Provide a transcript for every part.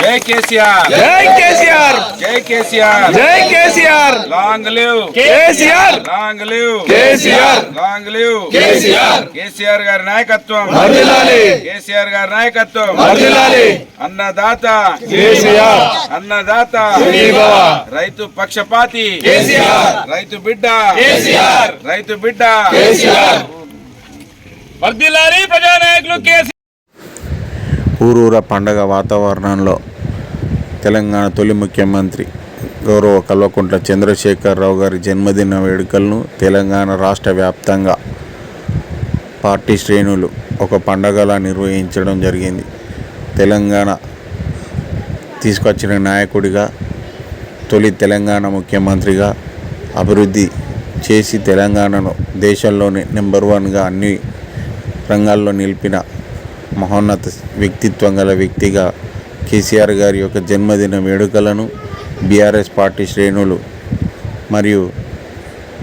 జై కేసీఆర్ జై కేసీఆర్ జై కేసీఆర్ జై KCR long live KCR long live KCR long live KCR KCR గారి నాయకత్వం వర్ధిల్లాలి కేసీఆర్ గారి నాయకత్వం వర్ధిల్లాలి అన్నదాత కేసీఆర్ అన్నదాత భవ. రైతు పక్షపాతి కేసీఆర్ రైతు బిడ్డ కేసీఆర్ రైతు బిడ్డ కేసీఆర్ వర్దిల్లాలి ప్రజానాయకులు కేసీ ఊరూర పండగ వాతావరణంలో తెలంగాణ తొలి ముఖ్యమంత్రి గౌరవ కల్వకుంట్ల చంద్రశేఖరరావు గారి జన్మదిన వేడుకలను తెలంగాణ రాష్ట్ర వ్యాప్తంగా పార్టీ శ్రేణులు ఒక పండగలా నిర్వహించడం జరిగింది. తెలంగాణ తీసుకొచ్చిన నాయకుడిగా తొలి తెలంగాణ ముఖ్యమంత్రిగా అభివృద్ధి చేసి తెలంగాణను దేశంలోనే నెంబర్ వన్గా అన్ని రంగాల్లో నిలిపిన మహోన్నత వ్యక్తిత్వం గల వ్యక్తిగా కేసీఆర్ గారి యొక్క జన్మదిన వేడుకలను బీఆర్ఎస్ పార్టీ శ్రేణులు మరియు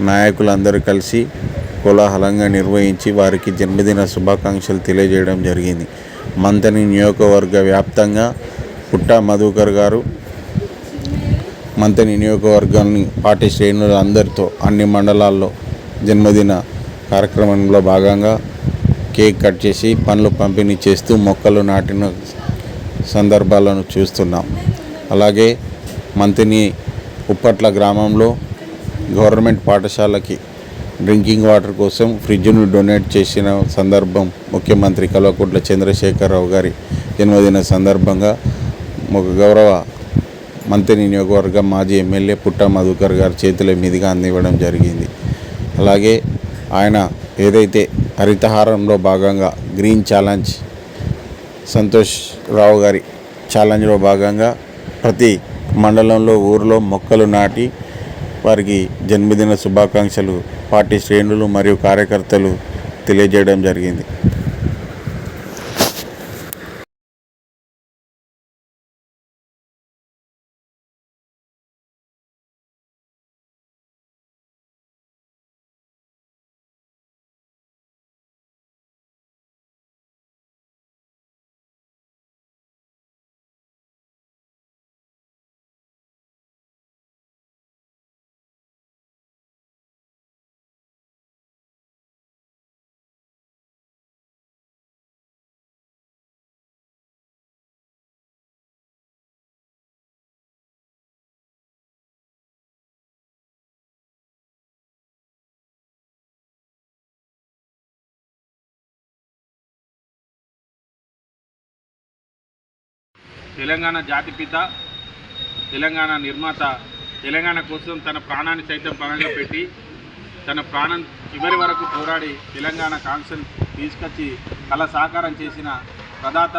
నాయకులందరూ కలిసి కోలాహలంగా నిర్వహించి వారికి జన్మదిన శుభాకాంక్షలు తెలియజేయడం జరిగింది. మంతని నియోజకవర్గ వ్యాప్తంగా పుట్ట మధుకర్ గారు మంతని నియోజకవర్గాన్ని పార్టీ శ్రేణులు అందరితో అన్ని మండలాల్లో జన్మదిన కార్యక్రమంలో భాగంగా కేక్ కట్ చేసి పండ్లు పంపిణీ చేస్తూ మొక్కలు నాటిన సందర్భాలను చూస్తున్నాం. అలాగే మంతిని ఉప్పట్ల గ్రామంలో గవర్నమెంట్ పాఠశాలకి డ్రింకింగ్ వాటర్ కోసం ఫ్రిడ్జ్ను డొనేట్ చేసిన సందర్భం ముఖ్యమంత్రి కల్వకుంట్ల చంద్రశేఖరరావు గారి జన్మదిన సందర్భంగా ఒక గౌరవ మంత్రి నియోజకవర్గం మాజీ ఎమ్మెల్యే పుట్ట మధుకర్ గారి చేతుల మీదుగా అందివ్వడం జరిగింది. అలాగే ఆయన ఏదైతే హరితహారంలో భాగంగా గ్రీన్ ఛాలెంజ్ సంతోష్ రావు గారి ఛాలెంజ్లో భాగంగా ప్రతి మండలంలో ఊరిలో మొక్కలు నాటి వారికి జన్మదిన శుభాకాంక్షలు పార్టీ శ్రేణులు మరియు కార్యకర్తలు తెలియజేయడం జరిగింది. తెలంగాణ జాతిపిత తెలంగాణ నిర్మాత తెలంగాణ కోసం తన ప్రాణాన్ని సైతం పనంగా పెట్టి తన ప్రాణం చివరి వరకు పోరాడి తెలంగాణ కాన్సన్ తీసుకొచ్చి కళ సాకారం చేసిన ప్రదాత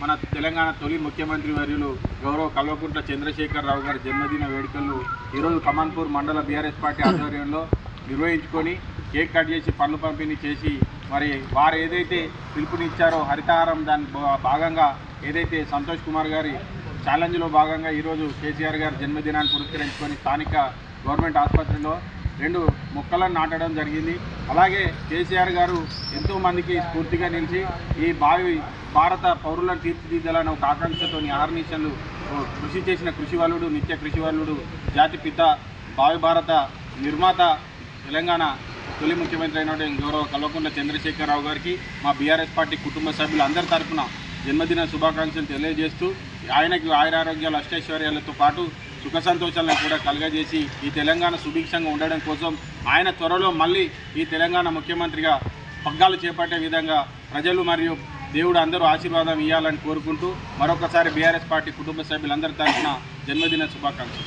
మన తెలంగాణ తొలి ముఖ్యమంత్రి వర్యులు గౌరవ కల్వకుంట్ల చంద్రశేఖరరావు గారి జన్మదిన వేడుకలు ఈరోజు కమాన్పూర్ మండల బీఆర్ఎస్ పార్టీ ఆధ్వర్యంలో నిర్వహించుకొని కేక్ కట్ చేసి పనులు పంపిణీ చేసి మరి వారు ఏదైతే పిలుపునిచ్చారో హరితహారం దాని భా- భాగంగా ఏదైతే సంతోష్ కుమార్ గారి ఛాలెంజ్లో భాగంగా ఈరోజు కేసీఆర్ గారి జన్మదినాన్ని పురస్కరించుకొని స్థానిక గవర్నమెంట్ ఆసుపత్రిలో రెండు మొక్కలను నాటడం జరిగింది. అలాగే కేసీఆర్ గారు ఎంతోమందికి స్ఫూర్తిగా నిలిచి ఈ భావి భారత పౌరులను తీర్చిదిద్దాలని ఒక ఆకాంక్షతో ఆర్నిషన్లు కృషి చేసిన కృషివలుడు నిత్య కృషివలుడు జాతిపిత భావి భారత నిర్మాత తెలంగాణ తొలి ముఖ్యమంత్రి అయినటువంటి గౌరవ కల్వకుంట్ల చంద్రశేఖరరావు గారికి మా బీఆర్ఎస్ పార్టీ కుటుంబ సభ్యులు అందరి తరఫున జన్మదిన శుభాకాంక్షలు తెలియజేస్తూ ఆయనకి ఆయురారోగ్యాలు అష్టైశ్వర్యాలతో పాటు సుఖ సంతోషాలను కూడా కలుగజేసి ఈ తెలంగాణ సుభిక్షంగా ఉండడం కోసం ఆయన త్వరలో మళ్ళీ ఈ తెలంగాణ ముఖ్యమంత్రిగా పగ్గాలు చేపట్టే విధంగా ప్రజలు మరియు దేవుడు అందరూ ఆశీర్వాదం ఇవ్వాలని కోరుకుంటూ మరొకసారి బీఆర్ఎస్ పార్టీ కుటుంబ సభ్యులందరి తరఫున జన్మదిన శుభాకాంక్షలు.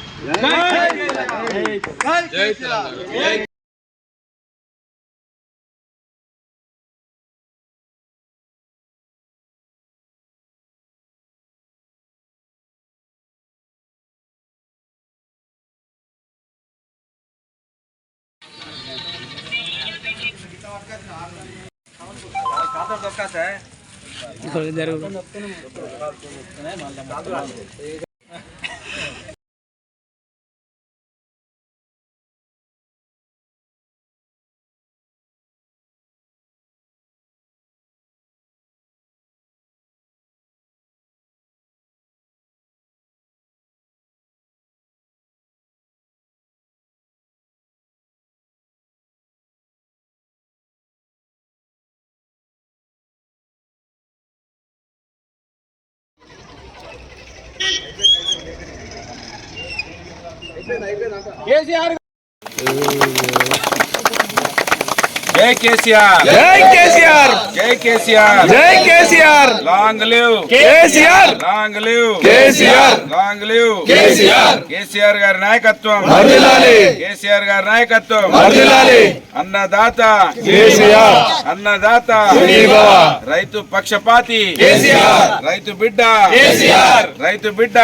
दरकार జై కేసీఆర్. జై కేసీఆర్. జై కేసీఆర్. జై KCR. Long live. KCR. Long live. KCR. Long live. KCR. KCR గారి నాయకత్వం. కేసీఆర్ గారి నాయకత్వం. అన్నదాత. కేసీఆర్. అన్నదాత. రైతు పక్షపాతి. కేసీఆర్. రైతు బిడ్డ. కేసీఆర్. రైతు బిడ్డ.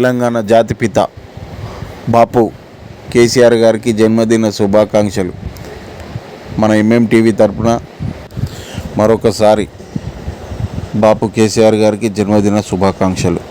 తెలంగాణ జాతిపిత బాపు కేసీఆర్ గారికి జన్మదిన శుభాకాంక్షలు. మన ఎంఎం టీవీ తరపున మరొకసారి బాపు కేసీఆర్ గారికి జన్మదిన శుభాకాంక్షలు.